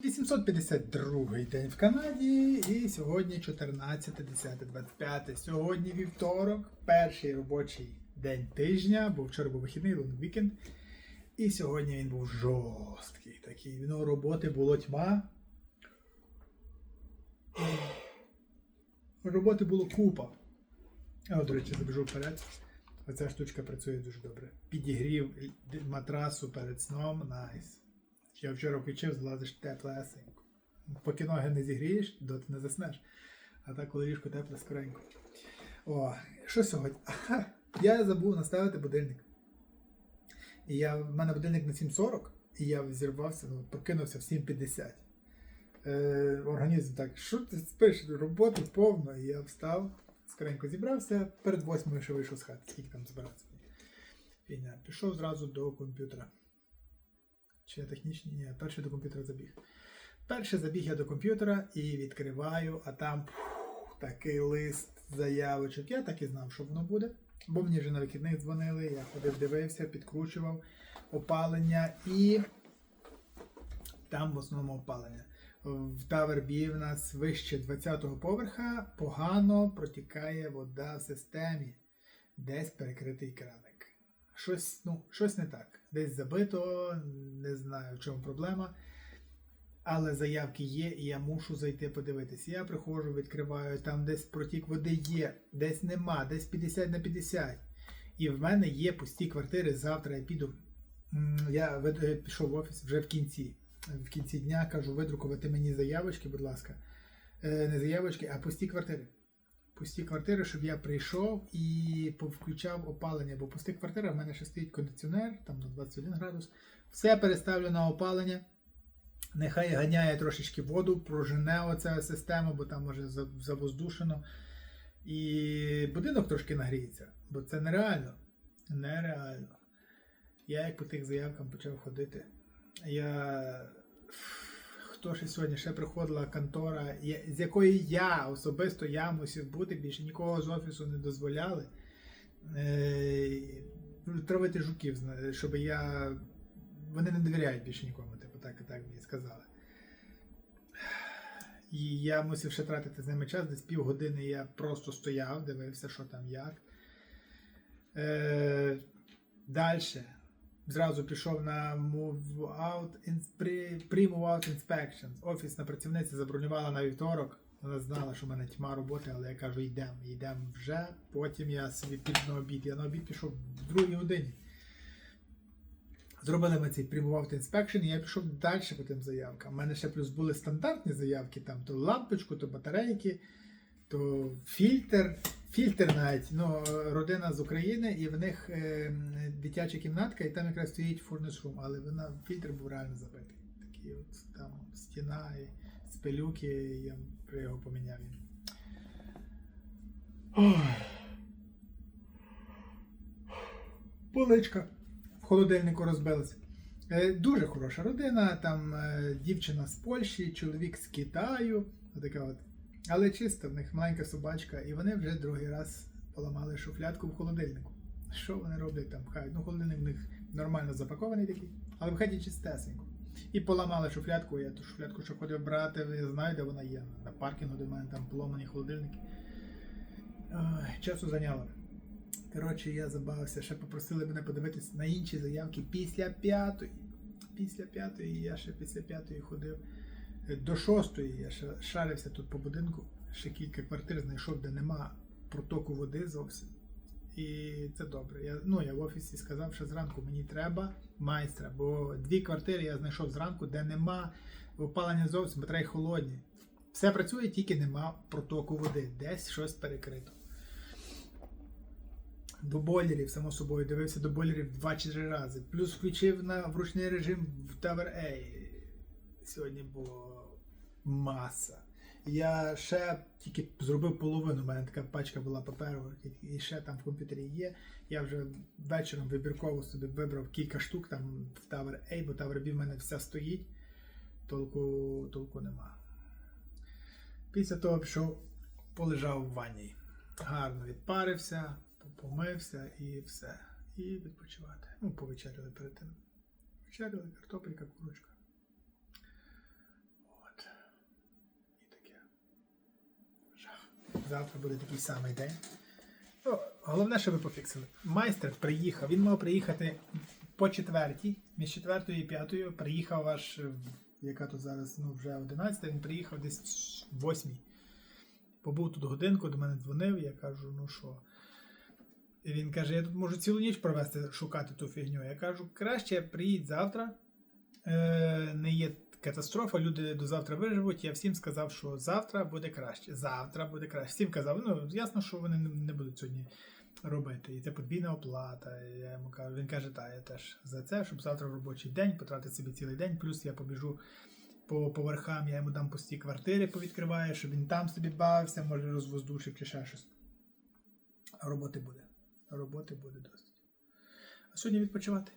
852 день в Канаді і сьогодні 14.10.25. Сьогодні вівторок, перший робочий день тижня, бо вчора був вихідний лонг вікенд. І сьогодні він був жорсткий такий. Ну, роботи було тьма. Роботи було купа. А, до речі, забіжу вперед. Оця штучка працює дуже добре. Підігрів матрасу перед сном, найс. Я вчора включив, злазиш теплесенько. Поки ноги не зігрієш, доти не заснеш. А так, коли ліжко тепле, скоренько. О, що сьогодні? Ага, я забув наставити будильник. І я, в мене будильник на 7.40, і я зірвався, ну, прокинувся в 7.50. Е, організм так, що ти спиш? Роботи повно. І я встав, скоренько зібрався, перед восьмою ще вийшов з хати, скільки там збиратися. Пішов зразу до комп'ютера. Чи я технічний? Ні, перший до комп'ютера забіг. Перший забіг я до комп'ютера і відкриваю, а там пух, такий лист заявочок. Я так і знав, що воно буде. Бо мені вже на вихідних дзвонили, я ходив, дивився, підкручував опалення і там в основному опалення. В Tower в нас вище 20-го поверха погано протікає вода в системі. Десь перекритий краник. Щось, ну, щось не так. Десь забито, не знаю, в чому проблема. Але заявки є, і я мушу зайти подивитися. Я приходжу, відкриваю, там десь протік води є, десь нема, десь 50 на 50. І в мене є пусті квартири. Завтра я піду. Я е, пішов в офіс вже в кінці. В кінці дня кажу, видрукувати мені заявочки, будь ласка. Е, Не заявочки, а пусті квартири. Пусті квартири, щоб я прийшов і повключав опалення, бо пусті квартири в мене ще стоїть кондиціонер, там на 21 градус. Все переставлю на опалення. Нехай ганяє трошечки воду, прожене оця система, бо там може завоздушено. І будинок трошки нагріється, бо це нереально. Нереально. Я як по тих заявкам почав ходити. Я. Хто ще сьогодні ще приходила контора, з якої я особисто я мусив бути, більше нікого з офісу не дозволяли. Е, травити жуків, щоб я. Вони не довіряють більше нікому, типу, так і так мені сказали. І я мусив ще тратити з ними час, десь півгодини я просто стояв, дивився, що там як. Е, Далі. Зразу пішов на Move Out Pre-Move Out Inspections. Офісна працівниця забронювала на вівторок. Вона знала, що в мене тьма роботи, але я кажу, йдемо, йдемо вже. Потім я собі піду на обід. Я на обід пішов в другій годині. Зробили ми цей Out Inspection, і я пішов далі по тим заявкам. У мене ще плюс були стандартні заявки, там то лампочку, то батарейки, то фільтр. Фільтр навіть, ну, родина з України, і в них е, дитяча кімнатка, і там якраз стоїть фурнес рум, але вона, фільтр був реально забитий. Такий от там стіна і спилюки, і я його поміняв. Ой. Поличка в холодильнику розбилася. Е, Дуже хороша родина, там е, дівчина з Польщі, чоловік з Китаю. Така от. Але чисто, в них маленька собачка, і вони вже другий раз поламали шуфлядку в холодильнику. Що вони роблять там? Хай. Ну, холодильник в них нормально запакований такий, але в хаті чистесенько. І поламали шуфлядку, я ту шуфлядку, що ходив брати, я знаю, де вона є. На паркінгу, де в мене там поломані холодильники. Ой, часу зайняло. Коротше, я забавився, ще попросили мене подивитись на інші заявки після п'ятої. Після п'ятої я ще після п'ятої ходив. До шостої я шарився тут по будинку, ще кілька квартир знайшов, де нема протоку води зовсім. І це добре. Я, ну, я в офісі сказав, що зранку мені треба майстра, бо дві квартири я знайшов зранку, де нема опалення зовсім, батареї холодні. Все працює, тільки нема протоку води. Десь щось перекрито. До бойлерів, само собою, дивився до бойлерів 2-4 рази. Плюс включив на вручний режим в Tower A. Сьогодні було маса. Я ще тільки зробив половину, у мене така пачка була паперу, і ще там в комп'ютері є. Я вже вечором вибірково собі вибрав кілька штук там в Tower A, бо Tower B в мене вся стоїть, толку, толку нема. Після того пішов, полежав в ванні. Гарно відпарився, помився і все. І відпочивати. Ну, повечеряли перед тим. Вечеряли, картопелька, курочка. Завтра буде такий самий день. Ну, головне, щоб ви пофіксили. Майстер приїхав, він мав приїхати по четвертій, між четвертою і п'ятою приїхав е, яка то зараз, ну вже 11, він приїхав десь восьмій. Побув тут годинку, до мене дзвонив, я кажу, ну що. І він каже, я тут можу цілу ніч провести, шукати ту фігню. Я кажу, краще приїдь завтра. Е, не є катастрофа, люди до завтра виживуть. Я всім сказав, що завтра буде краще. Завтра буде краще. Всім казав, ну ясно, що вони не, будуть сьогодні робити. І це подвійна оплата. Я йому кажу, він каже, так, я теж за це, щоб завтра в робочий день потратити собі цілий день, плюс я побіжу по поверхам, я йому дам пусті квартири, повідкриваю, щоб він там собі бавився, може розвоздушив чи ще щось. Роботи буде. Роботи буде досить. А сьогодні відпочивати.